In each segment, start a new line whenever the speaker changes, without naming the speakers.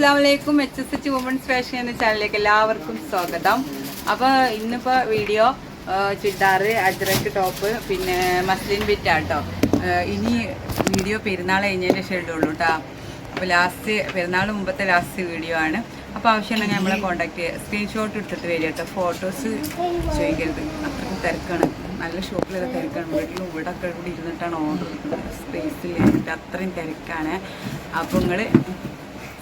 അസ്സാം വലൈക്കും H S H women's fashion എന്ന ചാനലിലേക്ക് എല്ലാവർക്കും സ്വാഗതം. അപ്പോൾ ഇന്നിപ്പോൾ വീഡിയോ ചുരിദാറ് അജ്രക്ക് ടോപ്പ് പിന്നെ മസ്ലിൻ ബിറ്റാട്ടോ ഇനി വീഡിയോ പെരുന്നാൾ കഴിഞ്ഞതിന് ശേഷം കേട്ടോ അപ്പോൾ ലാസ്റ്റ് പെരുന്നാൾ മുമ്പത്തെ ലാസ്റ്റ് വീഡിയോ ആണ്. അപ്പോൾ ആവശ്യമുണ്ടെങ്കിൽ നമ്മളെ കോൺടാക്ട് ചെയ്യുക സ്ക്രീൻഷോട്ട് എടുത്തിട്ട് വരിക കേട്ടോ ഫോട്ടോസ് ചോദിക്കരുത്. അത്രയ്ക്ക് തിരക്കാണ്. നല്ല ഷോപ്പിലൊക്കെ തിരക്കാണ്. വീട്ടിലും ഇവിടെ ഒക്കെ കൂടി ഇരുന്നിട്ടാണ് ഓർഡർ സ്പേസിൽ ഇരുന്നിട്ട് അത്രയും തിരക്കാണ്. അപ്പോൾ നിങ്ങൾ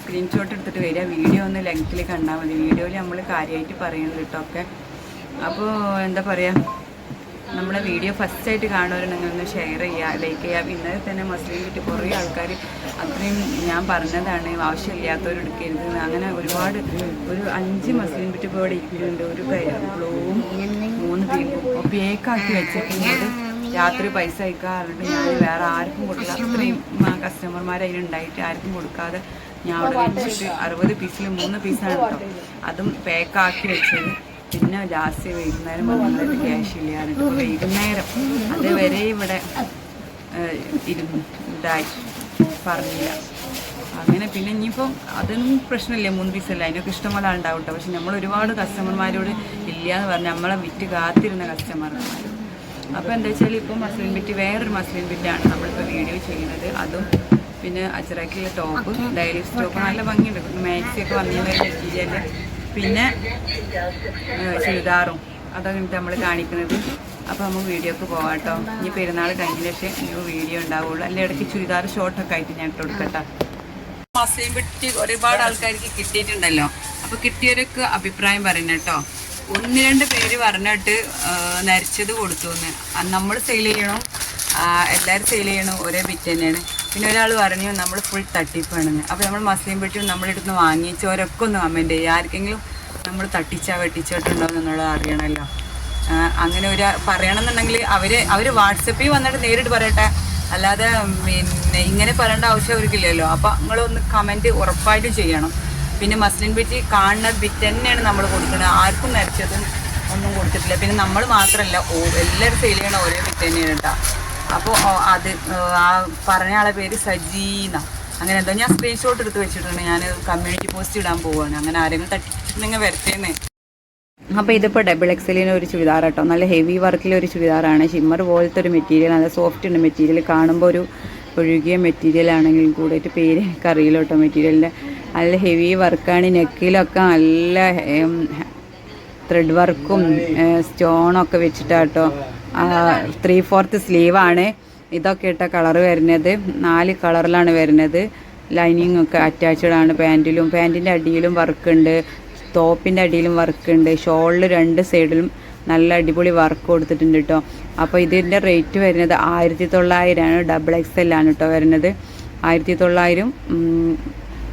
സ്ക്രീൻഷോട്ട് എടുത്തിട്ട് വരിക. വീഡിയോ ഒന്ന് ലെങ്ത്തിൽ കണ്ടാൽ മതി. വീഡിയോയിൽ നമ്മൾ കാര്യമായിട്ട് പറയുന്നത് കേട്ടോ ഒക്കെ. അപ്പോൾ എന്താ പറയുക നമ്മളെ വീഡിയോ ഫസ്റ്റായിട്ട് കാണുന്നവരുണ്ടെങ്കിൽ ഒന്ന് ഷെയർ ചെയ്യുക ലൈക്ക് ചെയ്യുക പിന്നെ തന്നെ മസ്ലിം കിട്ടി കുറേ ആൾക്കാർ അത്രയും ഞാൻ പറഞ്ഞതാണ് ആവശ്യമില്ലാത്തവർ എടുക്കരുത്. അങ്ങനെ ഒരുപാട് ഒരു അഞ്ച് മസ്ലിം കിട്ടി ഇപ്പോൾ ഇവിടെ ഇരിക്കുന്നുണ്ട്. ഒരു ബ്ലൂവും മൂന്ന് പീക്കും പേക്കാക്കി വെച്ചിട്ടുണ്ട്. രാത്രി പൈസ അയക്കാറുണ്ട്. ഞാൻ വേറെ ആർക്കും കൊടുക്കാതെ അത്രയും കസ്റ്റമർമാർ അതിലുണ്ടായിട്ട് ആർക്കും കൊടുക്കാതെ ഞാൻ അവിടെ വെച്ചിട്ട് അറുപത് പീസിൽ മൂന്ന് പീസാണ് കേട്ടോ. അതും പാക്കാക്കി വെച്ചത്. പിന്നെ ലാസ്റ്റ് വൈകുന്നേരം വന്നത് ക്യാഷ് ഇല്ലാന്നിട്ട് വൈകുന്നേരം. അതുവരെ ഇവിടെ ഇരുന്നു. ഇതായി. പറഞ്ഞില്ല. അങ്ങനെ പിന്നെ ഇനിയിപ്പം അതൊന്നും പ്രശ്നമില്ല. മൂന്ന് പീസല്ല അതിനൊക്കെ ഇഷ്ടംപോലെ ഉണ്ടാവും കേട്ടോ. പക്ഷെ നമ്മൾ ഒരുപാട് കസ്റ്റമർമാരോട് ഇല്ല എന്ന് പറഞ്ഞാൽ നമ്മളെ വിറ്റ് കാത്തിരുന്ന കസ്റ്റമർമാർ അപ്പോൾ എന്താ വെച്ചാൽ ഇപ്പോൾ മസ്ലിൻ ബിറ്റ് വേറൊരു മസ്ലിൻ ബിറ്റാണ് നമ്മളിപ്പോൾ വീഡിയോ ചെയ്യുന്നത്. അതും പിന്നെ അച്ചറാക്കിയുള്ള ടോപ്പ് ഡെയിലി സ്റ്റോപ്പ് നല്ല ഭംഗിയുണ്ട്. മാക്സി ഒക്കെ വന്നിരുന്ന മെറ്റീരിയൽ പിന്നെ ചുരിദാറും. അതൊക്കെ നമ്മൾ കാണിക്കുന്നത്. അപ്പോൾ നമുക്ക് വീഡിയോക്ക് പോവാം കേട്ടോ. ഇനി പെരുന്നാൾ കഴിഞ്ഞ പക്ഷേ ഇനി വീഡിയോ ഉണ്ടാവുള്ളൂ. അല്ലെ ഇടയ്ക്ക് ചുരിദാർ ഷോർട്ടൊക്കെ ആയിട്ട് ഞാൻ ഇട്ട് കൊടുക്കട്ടെ. മസ്ലിം പിടിച്ച് ഒരുപാട് ആൾക്കാർക്ക് കിട്ടിയിട്ടുണ്ടല്ലോ. അപ്പോൾ കിട്ടിയവരൊക്കെ അഭിപ്രായം പറയുന്ന കേട്ടോ. ഒന്ന് രണ്ട് പേര് പറഞ്ഞിട്ട് നരച്ചത് കൊടുത്തു നമ്മൾ സെയിൽ ചെയ്യണം? എല്ലാവരും സെയിൽ ചെയ്യണം? ഒരേ പിറ്റ് തന്നെയാണ്. പിന്നെ ഒരാൾ പറഞ്ഞു നമ്മൾ ഫുൾ തട്ടിപ്പാണെന്ന്. അപ്പോൾ നമ്മൾ മസ്ലിം ബിറ്റും നമ്മളെടുത്ത് വാങ്ങിച്ചവരൊക്കെ ഒന്ന് കമന്റ് ചെയ്യുക ആർക്കെങ്കിലും നമ്മൾ തട്ടിച്ചാ വെട്ടിച്ചോട്ടുണ്ടോ എന്നുള്ളത് അറിയണമല്ലോ അങ്ങനെ ഒരു പറയണമെന്നുണ്ടെങ്കിൽ അവർ അവർ വാട്സപ്പിൽ വന്നിട്ട് നേരിട്ട് പറയട്ടെ. അല്ലാതെ പിന്നെ ഇങ്ങനെ പറയേണ്ട ആവശ്യം അവർക്കില്ലല്ലോ. അപ്പോൾ നിങ്ങളൊന്ന് കമന്റ് ഉറപ്പായിട്ട് ചെയ്യണം. പിന്നെ മസ്ലിൻ ബിറ്റ് കാണുന്ന ബിറ്റ് തന്നെയാണ് നമ്മൾ കൊടുക്കുന്നത് ആർക്കും നരച്ചതും ഒന്നും കൊടുത്തിട്ടില്ല. പിന്നെ നമ്മൾ മാത്രമല്ല എല്ലാവരും സെയിൽ ചെയ്യണ ഓരോ ബിറ്റ് തന്നെയാണ് കേട്ടോ അപ്പോൾ അത് ആ പറഞ്ഞ ആളെ പേര് സജീന. അങ്ങനെ എന്തോ ഞാൻ സ്ക്രീൻഷോട്ട് എടുത്ത് വെച്ചിട്ടുണ്ട്. ഞാൻ കമ്മ്യൂണിറ്റി പോസ്റ്റ് ഇടാൻ പോവുകയാണ് അങ്ങനെ ആരെങ്കിലും തട്ടിച്ചിട്ടുണ്ടെങ്കിൽ വരട്ടേന്നേ. അപ്പോൾ ഇതിപ്പോൾ ഡബിൾ എക്സലിന് ഒരു ചുരിദാർ കേട്ടോ. നല്ല ഹെവി വർക്കിലെ ഒരു ചുരിദാറാണ്. ഷിമ്മർ പോലത്തെ ഒരു മെറ്റീരിയൽ നല്ല സോഫ്റ്റ് ഉണ്ട് മെറ്റീരിയൽ കാണുമ്പോൾ ഒരു ഒഴുകിയ മെറ്റീരിയൽ ആണെങ്കിലും കൂടിയിട്ട് പേര് എനിക്ക് അറിയില്ല കേട്ടോ മെറ്റീരിയലിന്റെ നല്ല ഹെവി വർക്കാണ് നെക്കിലൊക്കെ നല്ല ത്രെഡ് വർക്കും സ്റ്റോണൊക്കെ വെച്ചിട്ടാട്ടോ ത്രീ ഫോർത്ത് സ്ലീവാണ് ഇതൊക്കെ ഇട്ട കളർ വരുന്നത്. നാല് കളറിലാണ് വരുന്നത്. ലൈനിങ് ഒക്കെ അറ്റാച്ച്ഡ് ആണ് പാന്റിലും പാന്റിന്റെ അടിയിലും വർക്ക് ഉണ്ട്. ടോപ്പിന്റെ അടിയിലും വർക്ക് ഉണ്ട്. ഷോളിൽ രണ്ട് സൈഡിലും നല്ല അടിപൊളി വർക്ക് കൊടുത്തിട്ടുണ്ട് കേട്ടോ അപ്പോൾ ഇതിന്റെ റേറ്റ് വരുന്നത് ആയിരത്തി തൊള്ളായിരമാണ് ഡബിൾ എക്സ് എൽ ആണ് കേട്ടോ വരുന്നത്. ആയിരത്തി തൊള്ളായിരം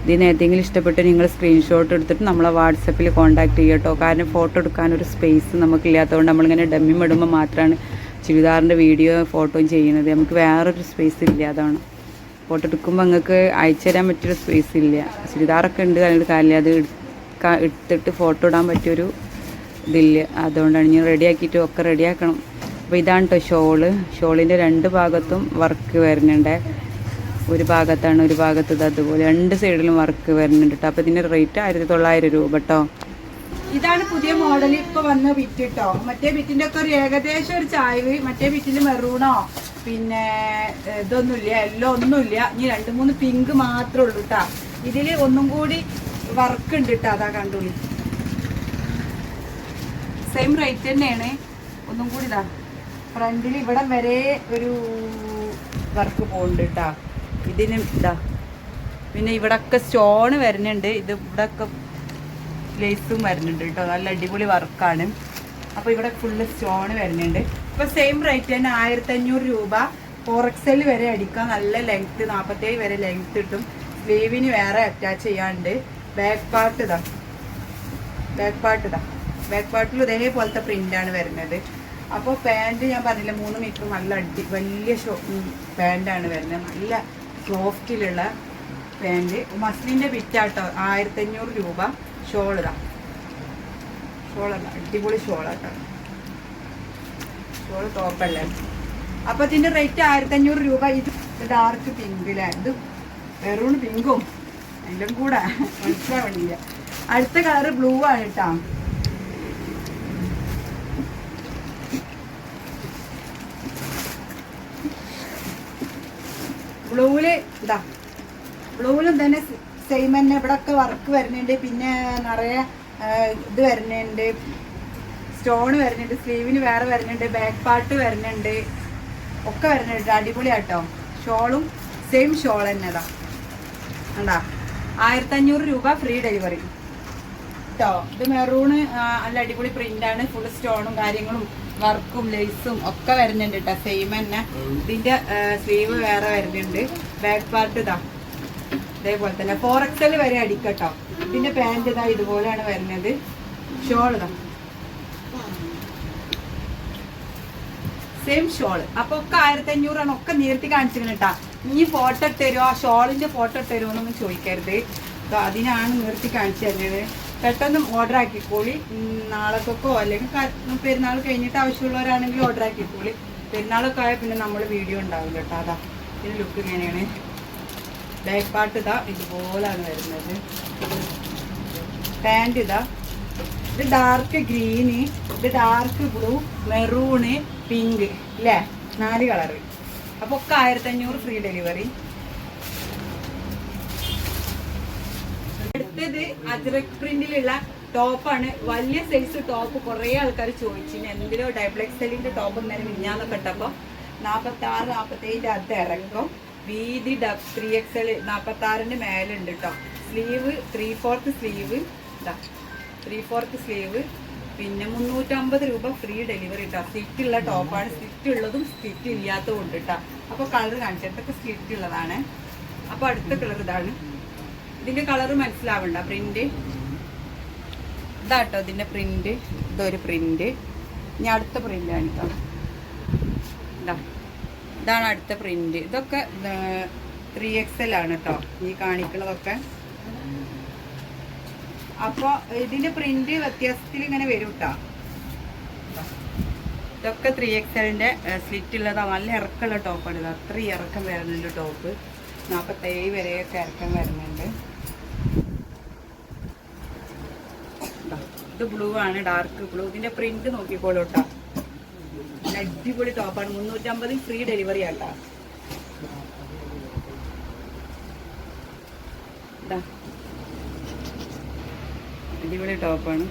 ഇതിന് ഏതെങ്കിലും ഇഷ്ടപ്പെട്ട് നിങ്ങൾ സ്ക്രീൻഷോട്ട് എടുത്തിട്ട് നമ്മളെ വാട്സപ്പിൽ കോൺടാക്ട് ചെയ്യുക കേട്ടോ കാരണം ഫോട്ടോ എടുക്കാനൊരു സ്പേസ് നമുക്കില്ലാത്തതുകൊണ്ട് നമ്മളിങ്ങനെ ഡമ്മിയും ഇടുമ്പോൾ മാത്രമാണ് ചുരിദാറിന്റെ വീഡിയോ ഫോട്ടോയും ചെയ്യുന്നത്. നമുക്ക് വേറൊരു സ്പേസ് ഇല്ല അതാണ്. ഫോട്ടോ എടുക്കുമ്പോൾ നിങ്ങൾക്ക് അയച്ചു തരാൻ പറ്റിയൊരു സ്പേസ് ഇല്ല. ചുരിദാറൊക്കെ ഉണ്ട് അതിന്റെ കാര്യമില്ല അത് എടുത്തിട്ട് ഫോട്ടോ ഇടാൻ പറ്റിയൊരു ഇതില്ല. അതുകൊണ്ടാണ് ഞാൻ റെഡിയാക്കിയിട്ട് ഒക്കെ റെഡിയാക്കണം അപ്പോൾ ഇതാണ് കേട്ടോ ഷോൾ. ഷോളിന്റെ രണ്ട് ഭാഗത്തും വർക്ക് വരുന്നുണ്ട്. ഒരു ഭാഗത്താണ് ഒരു ഭാഗത്ത് ഇത് അതുപോലെ. രണ്ട് സൈഡിലും വർക്ക് വരുന്നുണ്ട് കേട്ടോ അപ്പോൾ ഇതിന്റെ റേറ്റ് ആയിരത്തി തൊള്ളായിരം രൂപ കേട്ടോ
ഇതാണ് പുതിയ മോഡൽ ഇപ്പൊ വന്ന വിറ്റ് കേട്ടോ മറ്റേ ബിറ്റിന്റെ ഒക്കെ ഒരു ഏകദേശം ഒരു ചായവ് മറ്റേ ബിറ്റിൽ മെറൂണോ പിന്നെ ഇതൊന്നുമില്ല എല്ലോ ഒന്നുമില്ല. ഇനി രണ്ട് മൂന്ന് പിങ്ക് മാത്രമേ ഉള്ളൂ കേട്ടാ ഇതിൽ ഒന്നും കൂടി വർക്ക് ഉണ്ട് കേട്ടോ അതാ കണ്ടുള്ളി.
സെയിം റേറ്റ് തന്നെയാണ്.
ഒന്നും കൂടി ഇതാ. ഫ്രണ്ടിൽ ഇവിടെ വരെ ഒരു
വർക്ക് പോകുന്നുണ്ട് കേട്ടോ ഇതിന് ഇതാ. പിന്നെ ഇവിടൊക്കെ സ്റ്റോണ് വരുന്നുണ്ട്. ഇത് ഇവിടൊക്കെ ലേസും വരുന്നുണ്ട് കേട്ടോ. നല്ല അടിപൊളി വർക്കാണ്. അപ്പോൾ ഇവിടെ ഫുള്ള് സ്റ്റോണ് വരുന്നുണ്ട്.
ഇപ്പൊ സെയിം റേറ്റ് തന്നെ ആയിരത്തി അഞ്ഞൂറ് രൂപ. ഫോറക്സൽ വരെ അടിക്കാം നല്ല ലെങ്ത് നാൽപ്പത്തേഴ് വരെ ലെങ്ത് കിട്ടും. സ്ലീവിന് വേറെ അറ്റാച്ച് ചെയ്യാണ്ട് ബാക്ക് പാർട്ട് ഇതാ. ബാക്ക് പാർട്ട് ഇതാ. ബാക്ക് പാർട്ടിൽ ഇതേപോലത്തെ പ്രിന്റാണ് വരുന്നത്. അപ്പോൾ പാന്റ് ഞാൻ പറഞ്ഞില്ല മൂന്ന് മീറ്റർ നല്ല അടി വലിയ ഷോ പാന്റാണ് വരുന്നത്. നല്ല സോഫ്റ്റിലുള്ള പാന്റ്. മസ്ലിന്റെ വിറ്റാട്ടോ ആയിരത്തി അഞ്ഞൂറ് രൂപ. ഷോൾ ഇതാ ഷോളല്ല അടിപൊളി ഷോളാട്ടോ. ഷോൾ ടോപ്പല്ലേ? അപ്പോൾ ഇതിന്റെ റേറ്റ് ആയിരത്തി അഞ്ഞൂറ് രൂപ. ഇത് ഡാർക്ക് പിങ്കിലെ. ഇത് മെറൂൺ പിങ്കും.
എല്ലാം കൂടെ മനസ്സിലാവണില്ല. അടുത്ത കളർ ബ്ലൂ ആണ് കേട്ടോ. ബ്ലൂവിൽ ഇതാ ബ്ലൂവിലും തന്നെ സെയിം തന്നെ. ഇവിടെ ഒക്കെ വർക്ക് വരുന്നുണ്ട്. പിന്നെ നിറയെ ഇത് വരുന്നുണ്ട്. സ്റ്റോൺ വരുന്നുണ്ട്. സ്ലീവിന് വേറെ വരുന്നുണ്ട്. ബാക്ക് പാർട്ട് വരുന്നുണ്ട്. ഒക്കെ വരുന്നുണ്ട്. അടിപൊളിയാട്ടോ. ഷോളും സെയിം ഷോൾ തന്നെതാ ഉണ്ടാ ആയിരത്തഞ്ഞൂറ് രൂപ ഫ്രീ ഡെലിവറി കേട്ടോ ഇത് മെറൂണ് നല്ല അടിപൊളി പ്രിന്റ് ആണ്. ഫുൾ സ്റ്റോണും കാര്യങ്ങളും വർക്കും ലേസും ഒക്കെ വരുന്നുണ്ട് കേട്ടോ സെയിം തന്നെ. ഇതിന്റെ സ്ലീവ് വേറെ വരുന്നുണ്ട്. ബാക്ക് പാർട്ട് ഇതാ. ഇതേപോലെ തന്നെ. ഫോർ എക്സൽ വരെ അടിക്കട്ടോ. ഇതിന്റെ പാന്റ് ഇതാ ഇതുപോലെയാണ് വരുന്നത്. ഷോൾ ഇതാ. സെയിം ഷോൾ അപ്പൊ ഒക്കെ ആയിരത്തി അഞ്ഞൂറാണ് ഒക്കെ നീർത്തി കാണിച്ചിരുന്നു കേട്ടാ ഇനി ഫോട്ടോ ഇട്ട് ആ ഷോളിന്റെ ഫോട്ടോ ഇട്ട് തരുമോ എന്നൊന്നും ചോദിക്കരുത്. അതിനാണ് നിർത്തി കാണിച്ചു തരുന്നത്. പെട്ടെന്ന് ഓർഡർ ആക്കിക്കോളി. നാളേക്കൊക്കെ അല്ലെങ്കിൽ പെരുന്നാൾ കഴിഞ്ഞിട്ട് ആവശ്യമുള്ളവരാണെങ്കിൽ ഓർഡർ ആക്കിക്കോളി. പെരുന്നാളൊക്കെ ആയാൽ പിന്നെ നമ്മൾ വീഡിയോ ഉണ്ടാവും കേട്ടോ. അതാ ഇതിന്റെ ലുക്ക് ഇങ്ങനെയാണ്. ബാക്ക് പാർട്ട് ഇതാ ഇതുപോലാണ് വരുന്നത്. പാന്റ് ഇതാ. ഇത് ഡാർക്ക് ഗ്രീന് ഇത് ഡാർക്ക് ബ്ലൂ മെറൂണ് പിങ്ക് അല്ലേ നാല് കളറ് അപ്പോൾ ഒക്കെ ആയിരത്തി അഞ്ഞൂറ് ഫ്രീ ഡെലിവറി അടുത്തത് അജ്രക് പ്രിന്റിലുള്ള ടോപ്പാണ് വലിയ സൈസ് ടോപ്പ് കുറേ ആൾക്കാർ ചോദിച്ചിന് എന്തിനോ ഡൈപ്ലെക്സലിന്റെ ടോപ്പ് ഇങ്ങനെ മിഞ്ഞാന്നൊക്കെ ഇട്ടപ്പോ? നാപ്പത്തി ആറ് നാപ്പത്തി ഏഴിന്റെ അത് ഇറക്കും. വീതി ഡബ് ത്രീ എക്സൽ എൽ നാപ്പത്തി ആറിന്റെ മേലുണ്ട് കേട്ടോ sleeve three fourth sleeve three fourth sleeve. പിന്നെ മുന്നൂറ്റമ്പത് രൂപ ഫ്രീ ഡെലിവറി കേട്ടോ സ്റ്റിറ്റ് ഉള്ള ടോപ്പാണ് സ്റ്റിറ്റ് ഉള്ളതും സ്റ്റിറ്റ് ഇല്ലാത്തതും ഉണ്ട് കേട്ടോ അപ്പോൾ കളർ കാണിച്ചു. ഇതൊക്കെ സ്റ്റിറ്റ് ഉള്ളതാണ്. അപ്പോൾ അടുത്ത കളർ ഇതാണ്. ഇതിന്റെ കളർ മനസ്സിലാവണ്ട. പ്രിന്റ്. ഇതാട്ടോ ഇതിന്റെ പ്രിന്റ്. ഇതൊരു പ്രിന്റ്. ഇനി അടുത്ത പ്രിന്റ് കാണിക്കാം ഇതാ. ഇതാണ് അടുത്ത പ്രിന്റ്. ഇതൊക്കെ ത്രീ എക്സ് എൽ ആണ് കേട്ടോ ഈ കാണിക്കണതൊക്കെ അപ്പൊ ഇതിന്റെ പ്രിന്റ് വ്യത്യാസത്തിൽ ഇങ്ങനെ വരും കേട്ടോ ഇതൊക്കെ ത്രീ എക്സ് എല്ലിന്റെ സ്ലിറ്റ് ഉള്ളതാ. നല്ല ഇറക്കമുള്ള ടോപ്പാണ് ഇത്. അത്ര ഇറക്കം വരുന്നുണ്ട് ടോപ്പ് നാൽപ്പത്തേഴ് വരെയൊക്കെ ഇറക്കം വരുന്നുണ്ട്. ഇത് ബ്ലൂ ആണ് ഡാർക്ക് ബ്ലൂ ഇതിന്റെ പ്രിന്റ് നോക്കിക്കോളൂ കേട്ടോ നല്ല അടിപൊളി ടോപ്പാണ് മുന്നൂറ്റമ്പത് ഫ്രീ ഡെലിവറി ആട്ടാ. അടിപൊളി ടോപ്പാണ്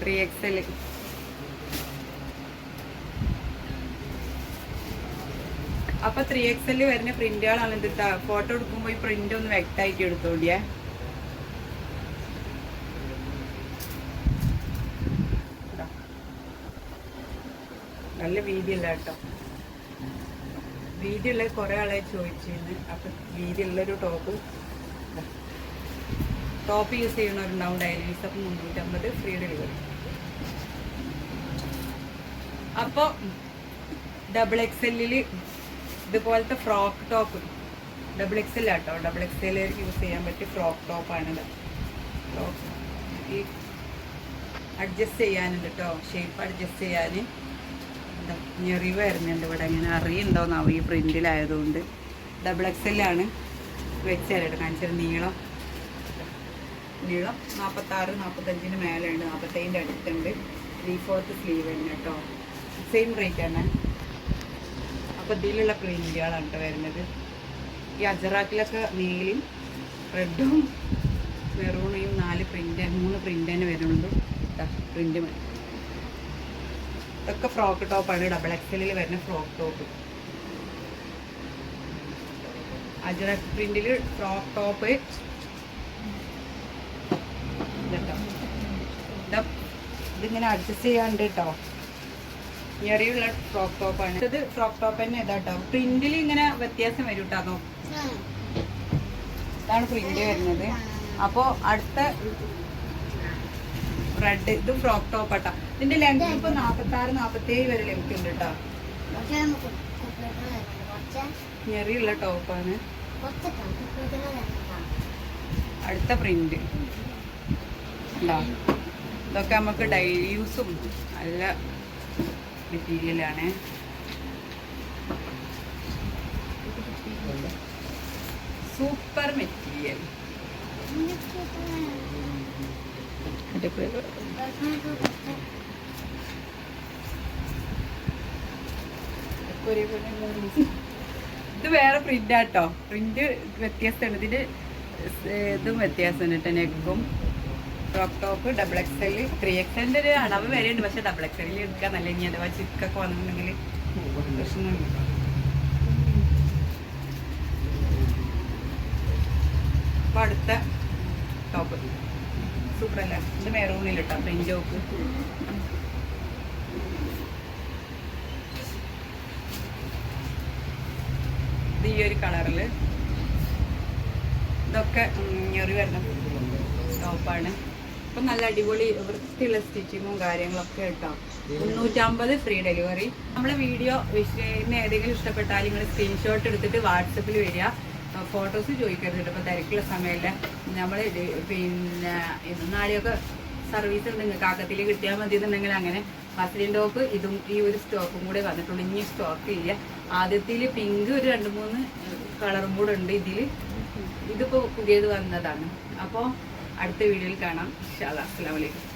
ത്രീ എക്സ് എൽ അപ്പൊ ത്രീ എക്സ് എൽ വരുന്ന പ്രിന്റുകളാണ് എന്താ ഫോട്ടോ എടുക്കുമ്പോൾ ഈ പ്രിന്റ് ഒന്ന് വ്യക്തമായിട്ട് എടുത്തോണ്ടിയേ. നല്ല വീതിയല്ല കേട്ടോ. വീതിയുള്ള കുറെ ആളെ ചോദിച്ചിരുന്നു. അപ്പൊ വീതിയുള്ളൊരു ടോപ്പ് ടോപ്പ് യൂസ് ചെയ്യണവരുണ്ടാവും ഡയലീസ് അപ്പം മുന്നൂറ്റമ്പത് ഫ്രീ ഡെലിവറി അപ്പോൾ ഡബിൾ എക്സ് എല്ലിൽ ഇതുപോലത്തെ frock top double X L ആട്ടോ ഡബിൾ എക്സ് യൂസ് ചെയ്യാൻ പറ്റിയ ഫ്രോക്ക് ടോപ്പാണിത് ഫ്രോക്ക് അഡ്ജസ്റ്റ് ചെയ്യാനുണ്ട് കേട്ടോ ഷേപ്പ് അഡ്ജസ്റ്റ് ചെയ്യാൻ എന്താ ഞെറിവ് വരുന്നുണ്ട് ഇവിടെ. ഇങ്ങനെ അറിയുണ്ടോന്നാവും ഈ പ്രിന്റിലായതുകൊണ്ട്. ഡബിൾ എക്സ് എൽ ആണ്. വെച്ചാലിട്ട് കാണിച്ചൊരു നീളം. നീളം നാൽപ്പത്താറ് നാൽപ്പത്തഞ്ചിന് മേലെയുണ്ട്. നാൽപ്പത്തേഴിന്റെ അടുത്തുണ്ട്. ത്രീ ഫോർത്ത് സ്ലീവ് ഉണ്ട് കേട്ടോ. സെയിം റേറ്റ് ആണ്. അപ്പോൾ ഇതിലുള്ള പ്രിന്റുകളാണ് കേട്ടോ വരുന്നത്. ഈ അജറാക്കിലൊക്കെ നീലയും റെഡും മെറൂണയും നാല് പ്രിന്റ് മൂന്ന് പ്രിന്റ് തന്നെ വരുന്നുണ്ട് പ്രിന്റ് മതി. ഇതൊക്കെ ഫ്രോക്ക് ടോപ്പാണ് ഡബിൾ എക്സലിൽ വരുന്ന ഫ്രോക്ക് ടോപ്പ് അജറക് പ്രിന്റിൽ ഫ്രോക്ക് ടോപ്പ് ഇതാ. ഇതിങ്ങനെ അഡ്ജസ്റ്റ് ചെയ്യാണ്ട് കേട്ടോ ഞെറിയുള്ള ഫ്രോക്ക് ടോപ്പാണ് ഇത് ഫ്രോക്ക് ടോപ്പ് തന്നെ ഇതാട്ടോ പ്രിന്റിൽ ഇങ്ങനെ വ്യത്യാസം വരും കേട്ടോ ഇതാണ് പ്രിന്റ് വരുന്നത്. അപ്പോ അടുത്ത റെഡ് ഇത് ഫ്രോക്ക് ടോപ്പ് ആട്ടാ. ഇതിന്റെ ലെങ്ത് ഇപ്പൊ നാപ്പത്തി ആറ് നാപ്പത്തി ഏഴ് വരെ ലെങ്ത് ഉണ്ട് കേട്ടോ ഞെറിയുള്ള ടോപ്പാണ് അടുത്ത പ്രിന്റ് ഇതൊക്കെ നമുക്ക് ഡെയിലി യൂസും നല്ല മെറ്റീരിയലാണ് സൂപ്പർ മെറ്റീരിയൽ ഇത് വേറെ പ്രിന്റ് ആട്ടോ. പ്രിന്റ് വ്യത്യാസമാണ് ഇതിന് ഇതും വ്യത്യാസമാണ് കേട്ടോ നെക്കും crop top double X L three X എല്ലിന്റെ ഒരു അളവ് വരെ ഉണ്ട് പക്ഷെ ഡബിൾ എക്സ് എടുക്കാൻ നല്ല ഇനി അഥവാ ചിക്കൊക്കെ വന്നിട്ടുണ്ടെങ്കിൽ പ്രശ്നമില്ല. അപ്പൊ അടുത്ത ടോപ്പ് അല്ലേ ഇത് മെറൂണിൽ പ്രിന്റ് ടോപ്പ് ഇത് ഈ ഒരു കളറിൽ ഇതൊക്കെ ഞെറി വരണം. ടോപ്പാണ് ഇപ്പം നല്ല അടിപൊളി വൃത്തിയുള്ള സ്റ്റിച്ചിങ്ങും കാര്യങ്ങളൊക്കെ കേട്ടോ മുന്നൂറ്റമ്പത് ഫ്രീ ഡെലിവറി നമ്മളെ വീഡിയോ വിഷയം ഏതെങ്കിലും ഇഷ്ടപ്പെട്ടാൽ നിങ്ങൾ സ്ക്രീൻഷോട്ട് എടുത്തിട്ട് വാട്സപ്പിൽ വരിക. ഫോട്ടോസ് ചോദിക്കരുത് ഇപ്പം തിരക്കുള്ള സമയമല്ല നമ്മൾ പിന്നെ ഇത് നാളെയൊക്കെ സർവീസ് ഉണ്ട്. നിങ്ങൾക്ക് ആക്കത്തിൽ കിട്ടിയാൽ മതി എന്നുണ്ടെങ്കിൽ അങ്ങനെ മസ്ലിൻ ടോപ്പ് ഇതും ഈ ഒരു സ്റ്റോക്കും കൂടെ വന്നിട്ടുള്ളൂ. ഇനി സ്റ്റോക്ക് ഇല്ല. ആദ്യത്തിൽ പിങ്ക് ഒരു രണ്ട് മൂന്ന് കളറും കൂടെ ഉണ്ട് ഇതിൽ ഇതിപ്പോൾ പുതിയത് വന്നതാണ്. അപ്പോൾ അടുത്ത വീഡിയോയിൽ കാണാം. ഇൻഷാ അസ്സാം അലൈക്കും.